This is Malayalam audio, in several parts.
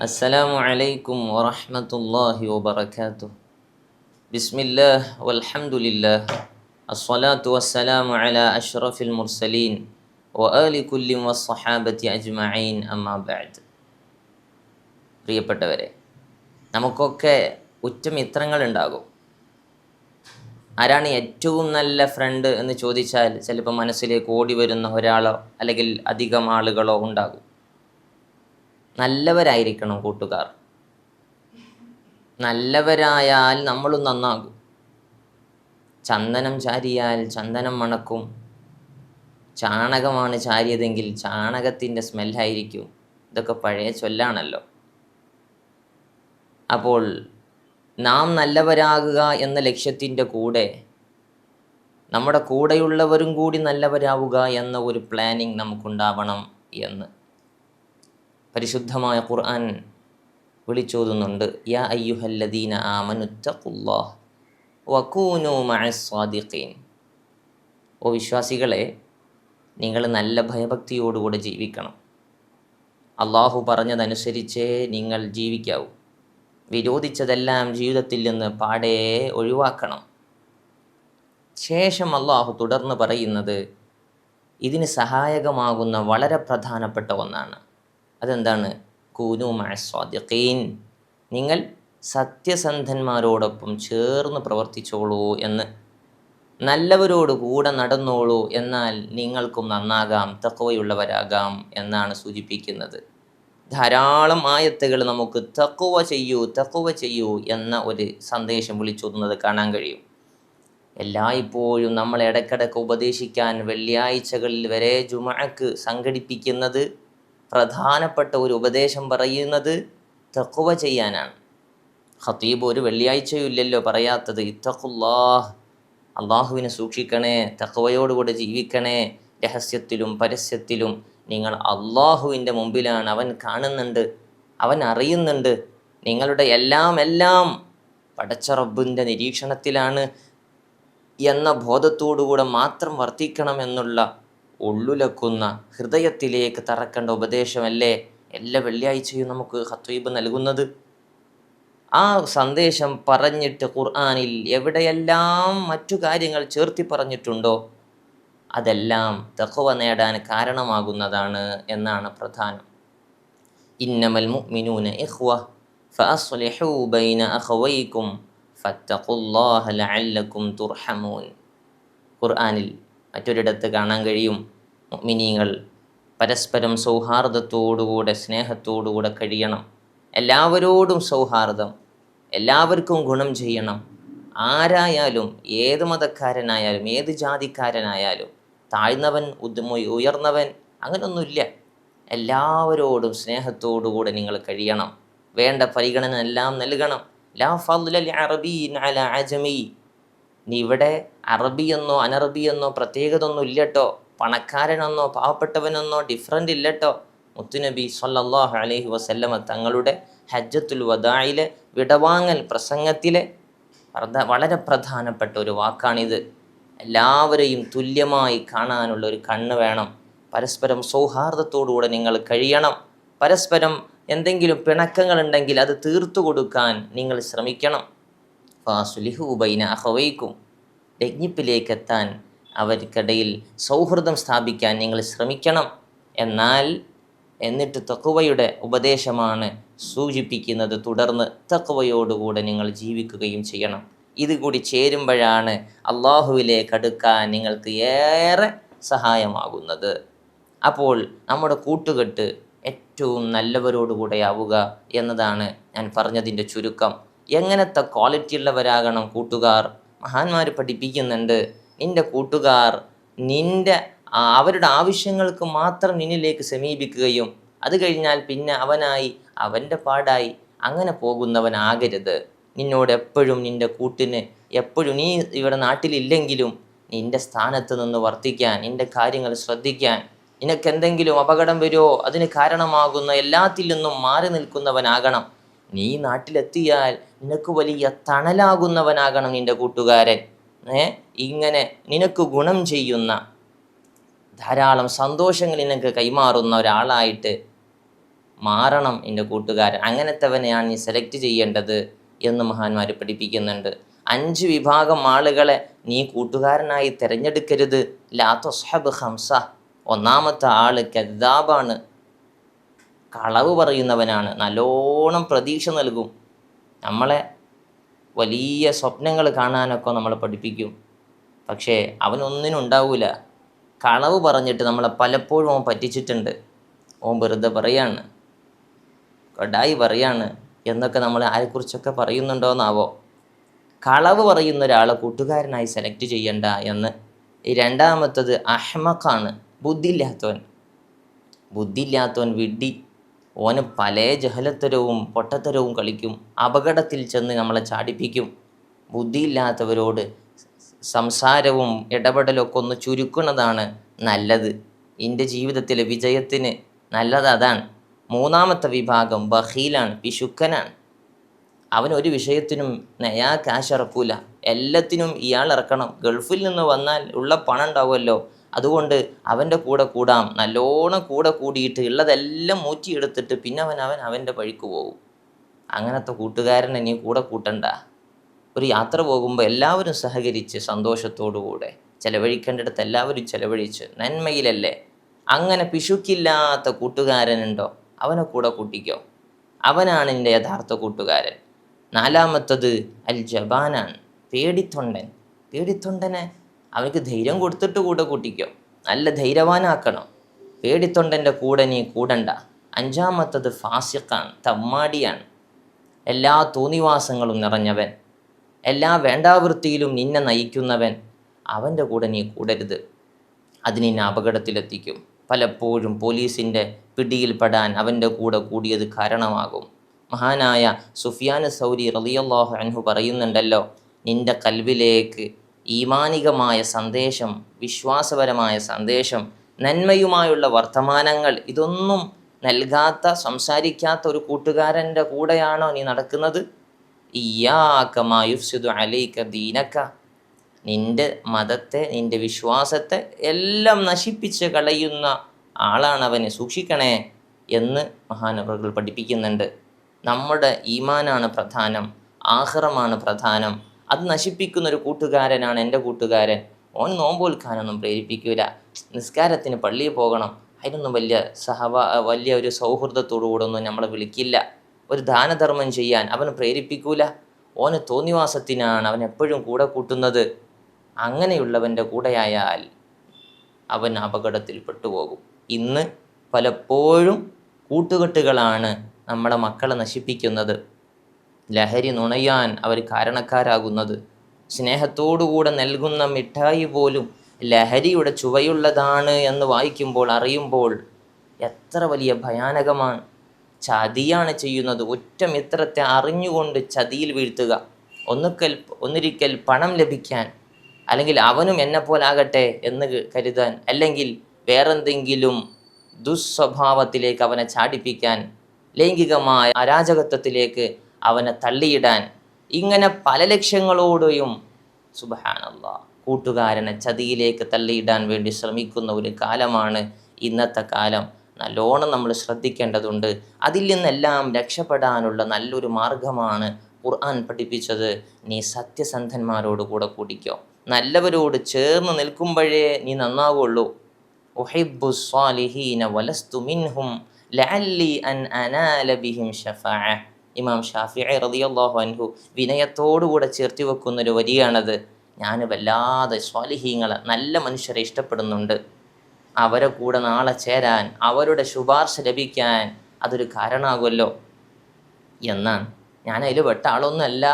السلام عليكم ورحمة الله وبركاته بسم الله والحمد لله الصلاة والسلام على أشرف المرسلين وآل كل والصحابة أجمعين أما بعد പ്രിയപ്പെട്ടവരെ നമുക്കൊക്കെ ഉറ്റമിത്രങ്ങളുണ്ടാകും ആരാണ് ഏറ്റവും നല്ല ഫ്രണ്ട് എന്ന് ചോദിച്ചാൽ ചിലപ്പോൾ മനസ്സിലേക്ക് ഓടി വരുന്ന ഒരാളോ അല്ലെങ്കിൽ അധികം ആളുകളോ ഉണ്ടാകും നല്ലവരായിരിക്കണം കൂട്ടുകാർ. നല്ലവരായാൽ നമ്മളും നന്നാകും. ചന്ദനം ചാരിയാൽ ചന്ദനം മണക്കും. ചാണകമാണ് ചാരിയതെങ്കിൽ ചാണകത്തിന്റെ സ്മെല്ലായിരിക്കും. ഇതൊക്കെ പഴയ ചൊല്ലാണല്ലോ. അപ്പോൾ നാം നല്ലവരാകുക എന്ന ലക്ഷ്യത്തിന്റെ കൂടെ നമ്മുടെ കൂടെയുള്ളവരും കൂടി നല്ലവരാവുക എന്ന ഒരു പ്ലാനിങ് നമുക്കുണ്ടാവണം എന്ന്. പരിശുദ്ധമായ ഖുർആൻ വിളിച്ചോതുന്നുണ്ട്. യാ അയ്യുഹല്ലദീന ആമനുത്തഖുല്ലാഹ് വക്കൂനു മഅസ്സാദിഖീൻ ഓ വിശ്വാസികളെ നിങ്ങൾ നല്ല ഭയഭക്തിയോടുകൂടെ ജീവിക്കണം. അള്ളാഹു പറഞ്ഞതനുസരിച്ചേ നിങ്ങൾ ജീവിക്കാവൂ. വിരോധിച്ചതെല്ലാം ജീവിതത്തിൽ നിന്ന് പാടെ ഒഴിവാക്കണം. ശേഷം അള്ളാഹു തുടർന്ന് പറയുന്നത് ഇതിന് സഹായകമാകുന്ന വളരെ പ്രധാനപ്പെട്ട ഒന്നാണ്. അതെന്താണ്? കൂനു മഴസ്വാദ്യക്കീൻ നിങ്ങൾ സത്യസന്ധന്മാരോടൊപ്പം ചേർന്ന് പ്രവർത്തിച്ചോളൂ എന്ന്. നല്ലവരോട് കൂടെ നടന്നോളൂ എന്നാൽ നിങ്ങൾക്കും നന്നാകാം തക്കവയുള്ളവരാകാം എന്നാണ് സൂചിപ്പിക്കുന്നത്. ധാരാളം ആയത്തുകൾ നമുക്ക് തക്കുവ ചെയ്യൂ തക്കുവ ചെയ്യൂ എന്ന ഒരു സന്ദേശം വിളിച്ചോതുന്നത് കാണാൻ കഴിയും. എല്ലായ്പ്പോഴും നമ്മൾ ഇടയ്ക്കിടയ്ക്ക് ഉപദേശിക്കാൻ വെള്ളിയാഴ്ചകളിൽ വരെ ജുമഴക്ക് സംഘടിപ്പിക്കുന്നത് പ്രധാനപ്പെട്ട ഒരു ഉപദേശം പറയുന്നത് തക്കുവ ചെയ്യാനാണ്. ഖത്തീബ് ഒരു വെള്ളിയാഴ്ചയും ഇല്ലല്ലോ പറയാത്തത്. ഇത്തഖുല്ലാഹ് അള്ളാഹുവിനെ സൂക്ഷിക്കണേ തക്കവയോടുകൂടെ ജീവിക്കണേ. രഹസ്യത്തിലും പരസ്യത്തിലും നിങ്ങൾ അള്ളാഹുവിന്റെ മുമ്പിലാണ്. അവൻ കാണുന്നുണ്ട് അവൻ അറിയുന്നുണ്ട്. നിങ്ങളുടെ എല്ലാം എല്ലാം പടച്ച റബ്ബിന്റെ നിരീക്ഷണത്തിലാണ് എന്ന ബോധത്തോടുകൂടെ മാത്രം വർത്തിക്കണമെന്നുള്ള ഉള്ളുലക്കുന്ന ഹൃദയത്തിലേക്ക് തറക്കേണ്ട ഉപദേശമല്ലേ? എല്ലാ വെള്ളിയാഴ്ചയും നമുക്ക് ഹത്വീബ് നൽകുന്നത്. ആ സന്ദേശം പറഞ്ഞിട്ട് ഖുർആാനിൽ എവിടെയെല്ലാം മറ്റു കാര്യങ്ങൾ ചേർത്തി പറഞ്ഞിട്ടുണ്ടോ അതെല്ലാം തഖവ നേടാൻ കാരണമാകുന്നതാണ് എന്നാണ് പ്രധാനം. ഇന്നമൽ മുഅ്മിനൂന ഇഖ്വ ഫഅസ്ലിഹൂ ബൈന അഖവൈക്കും ഫത്തഖുല്ലാഹ ലഅല്ലക്കും തുർഹമൂൻ. ഖുർആനിൽ മറ്റൊരിടത്ത് കാണാൻ കഴിയും. മിനിങ്ങൾ പരസ്പരം സൗഹാർദ്ദത്തോടുകൂടെ സ്നേഹത്തോടുകൂടെ കഴിയണം. എല്ലാവരോടും സൗഹാർദ്ദം എല്ലാവർക്കും ഗുണം ചെയ്യണം. ആരായാലും ഏത് മതക്കാരനായാലും ഏത് ജാതിക്കാരനായാലും താഴ്ന്നവൻ ഉദ്മൊയ് ഉയർന്നവൻ അങ്ങനൊന്നുമില്ല. എല്ലാവരോടും സ്നേഹത്തോടുകൂടെ നിങ്ങൾ കഴിയണം. വേണ്ട പരിഗണന എല്ലാം നൽകണം. ലാ ഫൽ അറബീൻ അല നീ ഇവിടെ അറബിയെന്നോ അനറബിയെന്നോ പ്രത്യേകത ഒന്നും ഇല്ലട്ടോ. പണക്കാരനെന്നോ പാവപ്പെട്ടവനെന്നോ ഡിഫറന്റ് ഇല്ലട്ടോ. മുത്തുനബി സല്ലാഹു അലഹി വസല്ലമ തങ്ങളുടെ ഹജ്ജത്തുൽ വദായിലെ വിടവാങ്ങൽ പ്രസംഗത്തിലെ വളരെ പ്രധാനപ്പെട്ട ഒരു വാക്കാണിത്. എല്ലാവരെയും തുല്യമായി കാണാനുള്ള ഒരു കണ്ണ് വേണം. പരസ്പരം സൗഹാർദ്ദത്തോടുകൂടെ നിങ്ങൾ കഴിയണം. പരസ്പരം എന്തെങ്കിലും പിണക്കങ്ങളുണ്ടെങ്കിൽ അത് തീർത്തു കൊടുക്കാൻ നിങ്ങൾ ശ്രമിക്കണം. ഫാസുലിഹുബൈന അഹവൈക്കും രജ്ഞിപ്പിലേക്ക് എത്താൻ അവർക്കിടയിൽ സൗഹൃദം സ്ഥാപിക്കാൻ നിങ്ങൾ ശ്രമിക്കണം. എന്നാൽ എന്നിട്ട് തക്കുവയുടെ ഉപദേശമാണ് സൂചിപ്പിക്കുന്നത്. തുടർന്ന് തക്കുവയോടുകൂടെ നിങ്ങൾ ജീവിക്കുകയും ചെയ്യണം. ഇത് കൂടി ചേരുമ്പോഴാണ് അള്ളാഹുവിലേക്ക് അടുക്കാൻ നിങ്ങൾക്ക് ഏറെ സഹായമാകുന്നത്. അപ്പോൾ നമ്മുടെ കൂട്ടുകെട്ട് ഏറ്റവും നല്ലവരോടുകൂടെ ആവുക എന്നതാണ് ഞാൻ പറഞ്ഞതിന്റെ ചുരുക്കം. എങ്ങനത്തെ ക്വാളിറ്റി ഉള്ളവരാകണം കൂട്ടുകാർ? മഹാന്മാർ പഠിപ്പിക്കുന്നുണ്ട്. നിന്റെ കൂട്ടുകാർ നിന്റെ അവരുടെ ആവശ്യങ്ങൾക്ക് മാത്രം നിന്നിലേക്ക് സമീപിക്കുകയും അത് കഴിഞ്ഞാൽ പിന്നെ അവനായി അവന്റെ പാടായി അങ്ങനെ പോകുന്നവനാകരുത്. നിന്നോട് എപ്പോഴും നിന്റെ കൂട്ടിന് എപ്പോഴും നീ ഇവിടെ നാട്ടിലില്ലെങ്കിലും നിന്റെ സ്ഥാനത്ത് നിന്ന് വർത്തിക്കാൻ നിന്റെ കാര്യങ്ങൾ ശ്രദ്ധിക്കാൻ നിനക്കെന്തെങ്കിലും അപകടം വരുമോ? അതിന് കാരണമാകുന്ന എല്ലാത്തിൽ നിന്നും മാറി നിൽക്കുന്നവനാകണം. നീ നാട്ടിലെത്തിയാൽ നിനക്ക് വലിയ തണലാകുന്നവനാകണം നിന്റെ കൂട്ടുകാരൻ. ഏ? ഇങ്ങനെ നിനക്ക് ഗുണം ചെയ്യുന്ന ധാരാളം സന്തോഷങ്ങൾ നിനക്ക് കൈമാറുന്ന ഒരാളായിട്ട് മാറണം എന്റെ കൂട്ടുകാരൻ. അങ്ങനത്തെവനെയാണ് നീ സെലക്ട് ചെയ്യേണ്ടത് എന്ന് മഹാന്മാർ പഠിപ്പിക്കുന്നുണ്ട്. അഞ്ച് വിഭാഗം ആളുകളെ നീ കൂട്ടുകാരനായി തിരഞ്ഞെടുക്കരുത്. ലാത്തൊസ്ഹബ് തൊസ്ഹബ് ഹംസ ഒന്നാമത്തെ ആൾ കദ്ദാബാണ്. കളവ് പറയുന്നവനാണ്. നല്ലോണം പ്രതീക്ഷ നൽകും. നമ്മളെ വലിയ സ്വപ്നങ്ങൾ കാണാനൊക്കെ നമ്മളെ പഠിപ്പിക്കും. പക്ഷേ അവനൊന്നിനും ഉണ്ടാവില്ല കളവ് പറഞ്ഞിട്ട് നമ്മളെ പലപ്പോഴും അവൻ പറ്റിച്ചിട്ടുണ്ട്. ഓൻ വെറുതെ പറയാണ്. കടായി പറയാണ്. എന്നൊക്കെ നമ്മൾ ആരെക്കുറിച്ചൊക്കെ പറയുന്നുണ്ടോയെന്നാവോ കളവ് പറയുന്ന ഒരാളെ കൂട്ടുകാരനായി സെലക്ട് ചെയ്യണ്ട എന്ന്. രണ്ടാമത്തത് അഹ്മഖാണ്. ബുദ്ധിയില്ലാത്തവൻ. ബുദ്ധിയില്ലാത്തവൻ വിഡ്ഢി ഓന് പല ജഹലത്തരവും പൊട്ടത്തരവും കളിക്കും. അപകടത്തിൽ ചെന്ന് നമ്മളെ ചാടിപ്പിക്കും. ബുദ്ധിയില്ലാത്തവരോട് സംസാരവും ഇടപെടലൊക്കെ ഒന്ന് ചുരുക്കുന്നതാണ് നല്ലത്. എന്റെ ജീവിതത്തിലെ വിജയത്തിന് നല്ലത് അതാണ്. മൂന്നാമത്തെ വിഭാഗം ബഹീലാണ് പിശുക്കനാണ് അവൻ ഒരു വിഷയത്തിനും നയാ കാശ് ഇറക്കൂല എല്ലാത്തിനും ഇയാൾ ഇറക്കണം. ഗൾഫിൽ നിന്ന് വന്നാൽ ഉള്ള പണം ഉണ്ടാവുമല്ലോ അതുകൊണ്ട് അവന്റെ കൂടെ കൂടാം. നല്ലോണം കൂടെ കൂടിയിട്ട് ഉള്ളതെല്ലാം മൂറ്റിയെടുത്തിട്ട് പിന്നെ അവൻ അവൻ അവന്റെ വഴിക്ക് പോകും. അങ്ങനത്തെ കൂട്ടുകാരനെ നീ കൂടെ കൂട്ടണ്ട. ഒരു യാത്ര പോകുമ്പോൾ എല്ലാവരും സഹകരിച്ച് സന്തോഷത്തോടുകൂടെ ചെലവഴിക്കേണ്ടിടത്ത് എല്ലാവരും ചെലവഴിച്ച് നന്മയിലല്ലേ? അങ്ങനെ പിശുക്കില്ലാത്ത കൂട്ടുകാരനുണ്ടോ? അവനെ കൂടെ കൂട്ടിക്കോ. അവനാണ് എന്റെ യഥാർത്ഥ കൂട്ടുകാരൻ. നാലാമത്തത് അൽ ജബാനാണ് പേടിത്തൊണ്ടൻ. പേടിത്തൊണ്ടനെ അവനക്ക് ധൈര്യം കൊടുത്തിട്ട് കൂടെ കൂട്ടിക്കോ. നല്ല ധൈര്യവാനാക്കണം. പേടിത്തൊണ്ടന്റെ കൂടെ നീ കൂടണ്ട. അഞ്ചാമത്തത് ഫാസിഖാണ് തമ്മാടിയാണ്. എല്ലാ തോന്നിവാസങ്ങളും നിറഞ്ഞവൻ. എല്ലാ വേണ്ടാവൃത്തിയിലും നിന്നെ നയിക്കുന്നവൻ അവന്റെ കൂടെ നീ കൂടരുത്. അത് നിന്നെ അപകടത്തിലെത്തിക്കും. പലപ്പോഴും പോലീസിന്റെ പിടിയിൽപ്പെടാൻ അവന്റെ കൂടെ കൂടിയത് കാരണമാകും. മഹാനായ സുഫിയാൻ സൗരി റളിയല്ലാഹു അൻഹു പറയുന്നുണ്ടല്ലോ നിന്റെ കൽവിലേക്ക് ഈമാനികമായ സന്ദേശം വിശ്വാസപരമായ സന്ദേശം നന്മയുമായുള്ള വർത്തമാനങ്ങൾ ഇതൊന്നും നൽകാത്ത സംസാരിക്കാത്ത ഒരു കൂട്ടുകാരന്റെ കൂടെയാണോ നീ നടക്കുന്നത്? ഇയാക്കമായുഫ്സിദു അലൈക്ക ദീനക്ക നിന്റെ മതത്തെ നിന്റെ വിശ്വാസത്തെ എല്ലാം നശിപ്പിച്ച് കളയുന്ന ആളാണ് അവനെ സൂക്ഷിക്കണേ എന്ന് മഹാനവറുകൾ പഠിപ്പിക്കുന്നുണ്ട്. നമ്മുടെ ഈമാനാണ് പ്രധാനം ആഹ്റമാണ് പ്രധാനം. അത് നശിപ്പിക്കുന്ന ഒരു കൂട്ടുകാരനാണ് എന്റെ കൂട്ടുകാരൻ. ഓൻ നോമ്പോൽക്കാനൊന്നും പ്രേരിപ്പിക്കൂല. നിസ്കാരത്തിന് പള്ളിയിൽ പോകണം. അതിനൊന്നും വലിയ സഹവ വലിയ ഒരു സൗഹൃദത്തോടുകൂടെ ഒന്നും നമ്മളെ വിളിക്കില്ല. ഒരു ദാനധർമ്മം ചെയ്യാൻ അവനെ പ്രേരിപ്പിക്കൂല. ഓന് തോന്നിവാസത്തിനാണ് അവൻ എപ്പോഴും കൂടെ കൂട്ടുന്നത്. അങ്ങനെയുള്ളവന്റെ കൂടെയായാൽ അവൻ അപകടത്തിൽ പെട്ടുപോകും. ഇന്ന് പലപ്പോഴും കൂട്ടുകെട്ടുകളാണ് നമ്മുടെ മക്കളെ നശിപ്പിക്കുന്നത്. ലഹരി നുണയാൻ അവർ കാരണക്കാരാകുന്നത്. സ്നേഹത്തോടുകൂടെ നൽകുന്ന മിഠായി പോലും ലഹരിയുടെ ചുവയുള്ളതാണ് എന്ന് വായിക്കുമ്പോൾ അറിയുമ്പോൾ എത്ര വലിയ ഭയാനകമാണ്. ചതിയാണ് ചെയ്യുന്നത്. ഒറ്റ മിത്രത്തെ അറിഞ്ഞുകൊണ്ട് ചതിയിൽ വീഴ്ത്തുക. ഒന്നുക്കൽ ഒന്നിരിക്കൽ പണം ലഭിക്കാൻ അല്ലെങ്കിൽ അവനും എന്നെ പോലാകട്ടെ എന്ന് കരുതാൻ അല്ലെങ്കിൽ വേറെന്തെങ്കിലും ദുസ്വഭാവത്തിലേക്ക് അവനെ ചാടിപ്പിക്കാൻ ലൈംഗികമായ അരാജകത്വത്തിലേക്ക് അവനെ തള്ളിയിടാൻ ഇങ്ങനെ പല ലക്ഷ്യങ്ങളോടെയും സുബഹാനല്ല കൂട്ടുകാരനെ ചതിയിലേക്ക് തള്ളിയിടാൻ വേണ്ടി ശ്രമിക്കുന്ന ഒരു കാലമാണ് ഇന്നത്തെ കാലം. നല്ലോണം നമ്മൾ ശ്രദ്ധിക്കേണ്ടതുണ്ട്. അതിൽ നിന്നെല്ലാം രക്ഷപ്പെടാനുള്ള നല്ലൊരു മാർഗമാണ് ഖുർആൻ പഠിപ്പിച്ചത്. നീ സത്യസന്ധന്മാരോട് കൂടെ കൂടിക്കോ. നല്ലവരോട് ചേർന്ന് നിൽക്കുമ്പോഴേ നീ നന്നാവുള്ളൂ. സ്വാലിഹീന വലസ്തു മിൻഹും ലഅല്ലി അൻ അനാല ബിഹിം ഇമാം ഷാഫിഇ റളിയല്ലാഹു അൻഹു വിനയത്തോടുകൂടെ ചേർത്തി വെക്കുന്ന ഒരു വരിയാണത്. ഞാൻ വല്ലാതെ സ്വാലിഹീങ്ങളെ നല്ല മനുഷ്യരെ ഇഷ്ടപ്പെടുന്നുണ്ട്. അവരെ കൂടെ നാളെ ചേരാൻ അവരുടെ ശുപാർശ ലഭിക്കാൻ അതൊരു കാരണമാകുമല്ലോ എന്നാണ്. ഞാൻ അതിൽ പെട്ട ആളൊന്നുമല്ല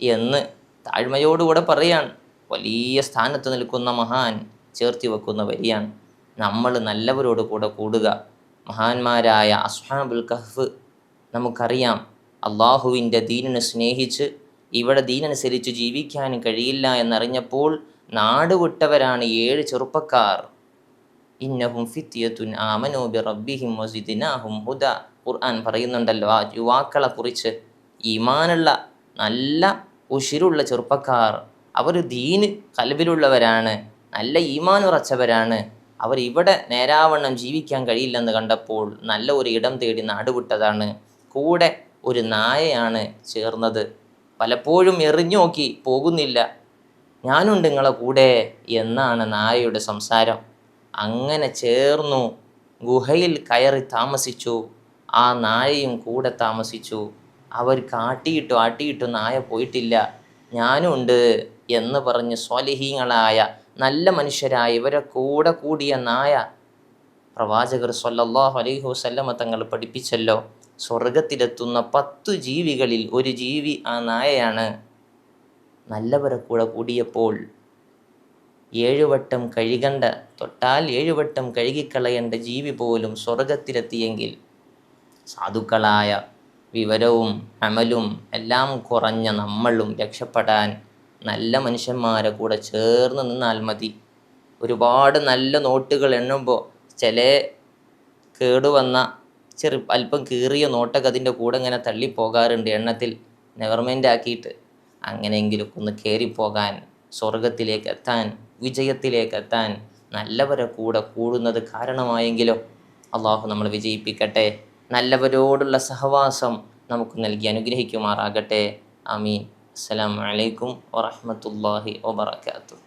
എന്ന് താഴ്മയോടുകൂടെ പറയാൻ വലിയ സ്ഥാനത്ത് നിൽക്കുന്ന മഹാൻ ചേർത്തി വെക്കുന്ന വരിയാണ്. നമ്മൾ നല്ലവരോട് കൂടെ കൂടുക. മഹാന്മാരായ അസ്ഹാബുൽ കഹ്ഫ് നമുക്കറിയാം അള്ളാഹുവിന്റെ ദീനിനെ സ്നേഹിച്ച് ഇവിടെ ദീനനുസരിച്ച് ജീവിക്കാൻ കഴിയില്ല എന്നറിഞ്ഞപ്പോൾ നാട് വിട്ടവരാണ് ഏഴ് ചെറുപ്പക്കാർ. ഇന്നഹും ഫിത്തിയത്തുൻ ആമനോബി റബ്ബിഹിം വസിദിനാഹും ഹുദ. ഖുർആൻ പറയുന്നുണ്ടല്ലോ ആ യുവാക്കളെ കുറിച്ച് ഈമാനുള്ള നല്ല ഉഷിരുള്ള ചെറുപ്പക്കാർ. അവർ ദീന് കലവിലുള്ളവരാണ് നല്ല ഈമാൻ ഉറച്ചവരാണ് അവർ ഇവിടെ നേരാവണ്ണം ജീവിക്കാൻ കഴിയില്ലെന്ന് കണ്ടപ്പോൾ നല്ല ഒരു ഇടം തേടി നാടുവിട്ടതാണ്. കൂടെ ഒരു നായയാണ് ചേർന്നത്. പലപ്പോഴും എറിഞ്ഞു നോക്കി പോകുന്നില്ല. ഞാനുണ്ട് നിങ്ങളെ കൂടെ എന്നാണ് നായയുടെ സംസാരം. അങ്ങനെ ചേർന്നു. ഗുഹയിൽ കയറി താമസിച്ചു. ആ നായയും കൂടെ താമസിച്ചു. അവർ കാട്ടിയിട്ടു ആട്ടിയിട്ടു നായ പോയിട്ടില്ല. ഞാനുണ്ട് എന്ന് പറഞ്ഞ് സ്വലിഹീങ്ങളായ നല്ല മനുഷ്യരായ ഇവരെ കൂടെ കൂടിയ നായ പ്രവാചകർ സല്ലല്ലാഹു അലൈഹി വസല്ലമ തങ്ങൾ പഠിപ്പിച്ചല്ലോ സ്വർഗത്തിലെത്തുന്ന പത്തു ജീവികളിൽ ഒരു ജീവി ആ നായയാണ്. നല്ലവരെ കൂടെ കൂടിയപ്പോൾ ഏഴുവട്ടം കഴുകണ്ട തൊട്ടാൽ ഏഴുവട്ടം കഴുകിക്കളയേണ്ട ജീവി പോലും സ്വർഗത്തിലെത്തിയെങ്കിൽ സാധുക്കളായ വിവരവും അമലും എല്ലാം കുറഞ്ഞ നമ്മളും രക്ഷപ്പെടാൻ നല്ല മനുഷ്യന്മാരെ കൂടെ ചേർന്ന് നിന്നാൽ മതി. ഒരുപാട് നല്ല നോട്ടുകൾ എണ്ണുമ്പോൾ ചില കേടുവന്ന ചെറു അല്പം കീറിയ നോട്ടൊക്കെ അതിന്റെ കൂടെ ഇങ്ങനെ തള്ളിപ്പോകാറുണ്ട്. എണ്ണത്തിൽ നെവർമെന്റ് ആക്കിയിട്ട് അങ്ങനെയെങ്കിലും ഒന്ന് കയറിപ്പോകാൻ സ്വർഗത്തിലേക്ക് എത്താൻ വിജയത്തിലേക്ക് എത്താൻ നല്ലവരെ കൂടെ കൂടുന്നത് കാരണമായെങ്കിലും അള്ളാഹു നമ്മൾ വിജയിപ്പിക്കട്ടെ. നല്ലവരോടുള്ള സഹവാസം നമുക്ക് നൽകി അനുഗ്രഹിക്കുമാറാകട്ടെ. അമീൻ അസ്സലാമലൈക്കും വറഹ്മത്തുള്ളാഹി വബറകാതുഹു.